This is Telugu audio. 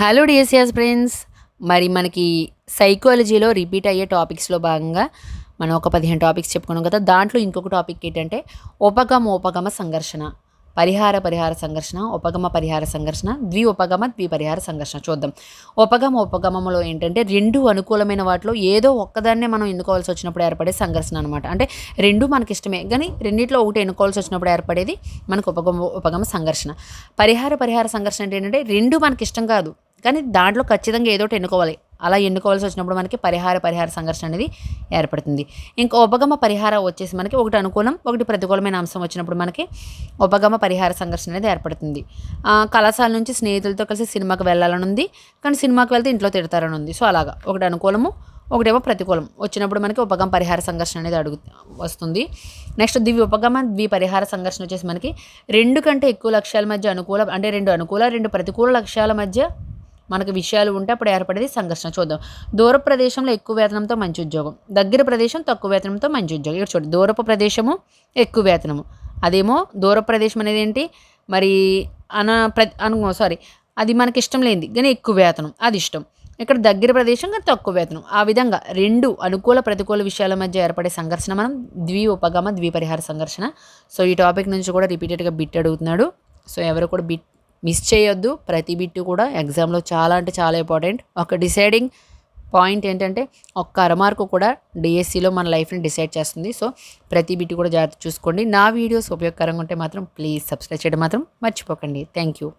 హలో డిఎస్ఎస్ ఫ్రెండ్స్ మరి మనకి సైకాలజీలో రిపీట్ అయ్యే టాపిక్స్లో భాగంగా మనం ఒక పదిహేను టాపిక్స్ చెప్పుకున్నాం కదా దాంట్లో ఇంకొక టాపిక్ ఏంటంటే ఉపగమ ఉపగమ సంఘర్షణ. పరిహార పరిహార సంఘర్షణ ఉపగమ పరిహార సంఘర్షణ ద్వి ఉపగమ ద్వి పరిహార సంఘర్షణ చూద్దాం. ఉపగమ ఉపగమంలో ఏంటంటే రెండు అనుకూలమైన వాటిలో ఏదో ఒక్కదాన్నే మనం ఎన్నుకోవాల్సి వచ్చినప్పుడు ఏర్పడే సంఘర్షణ అనమాట అంటే రెండు మనకి ఇష్టమే కానీ రెండిట్లో ఒకటి ఎన్నుకోవాల్సి వచ్చినప్పుడు ఏర్పడేది మనకు ఉపగమ ఉపగమ సంఘర్షణ. పరిహార పరిహార సంఘర్షణ అంటే ఏంటంటే రెండు మనకి ఇష్టం కాదు కానీ దాంట్లో ఖచ్చితంగా ఏదో ఒకటి ఎన్నుకోవాలి. అలా ఎన్నుకోవాల్సి వచ్చినప్పుడు మనకి పరిహార పరిహార సంఘర్షణ అనేది ఏర్పడుతుంది. ఇంకా ఉపగమ పరిహారం వచ్చేసి మనకి ఒకటి అనుకూలం ఒకటి ప్రతికూలమైన అంశం వచ్చినప్పుడు మనకి ఉపగమ పరిహార సంఘర్షణ అనేది ఏర్పడుతుంది. ఆ, కళాశాల నుంచి స్నేహితులతో కలిసి సినిమాకి వెళ్ళాలని ఉంది కానీ సినిమాకి వెళ్తే ఇంట్లో తిడతారని ఉంది సో అలాగా. ఒకటి అనుకూలము ఒకటేమో ప్రతికూలం. వచ్చినప్పుడు మనకి ఉపగమ పరిహార సంఘర్షణ అనేది అడుగు వస్తుంది. నెక్స్ట్ ద్వి ఉపగమ ద్వి పరిహార సంఘర్షణ వచ్చేసి మనకి రెండు కంటే ఎక్కువ లక్ష్యాల మధ్య అనుకూల అంటే రెండు అనుకూల రెండు ప్రతికూల లక్ష్యాల మధ్య మనకు విషయాలు ఉంటే అప్పుడు ఏర్పడేది సంఘర్షణ. చూద్దాం. దూర ప్రదేశంలో ఎక్కువ వేతనంతో మంచి ఉద్యోగం. దగ్గర ప్రదేశం తక్కువ వేతనంతో మంచి ఉద్యోగం. ఇక్కడ చూడండి దూరపు ప్రదేశము ఎక్కువ వేతనము. అదేమో దూర ప్రదేశం అనేది ఏంటి? మరి అన ప్ర అను సారీ అది మనకి ఇష్టం లేనిది కానీ ఎక్కువ వేతనం అది ఇష్టం. ఇక్కడ దగ్గర ప్రదేశం కానీ తక్కువ వేతనం. ఆ విధంగా రెండు అనుకూల ప్రతికూల విషయాల మధ్య ఏర్పడే సంఘర్షణ మనం ద్వి ఉపగమ ద్విపరిహార సంఘర్షణ. సో ఈ టాపిక్ నుంచి కూడా రిపీటెడ్గా బిట్ అడుగుతున్నాడు. సో ఎవరు కూడా బిట్ మిస్ చేయొద్దు. ప్రతి బిట్టు కూడా ఎగ్జామ్లో చాలా అంటే చాలా ఇంపార్టెంట్. ఒక డిసైడింగ్ పాయింట్ ఏంటంటే ఒక్క అరమార్కు కూడా డిఎస్సిలో మన లైఫ్ని డిసైడ్ చేస్తుంది. సో ప్రతి బిట్టు కూడా జాగ్రత్త చూసుకోండి. నా వీడియోస్ ఉపయోగకరంగా ఉంటే మాత్రం ప్లీజ్ సబ్స్క్రైబ్ చేయడం మాత్రం మర్చిపోకండి. Thank you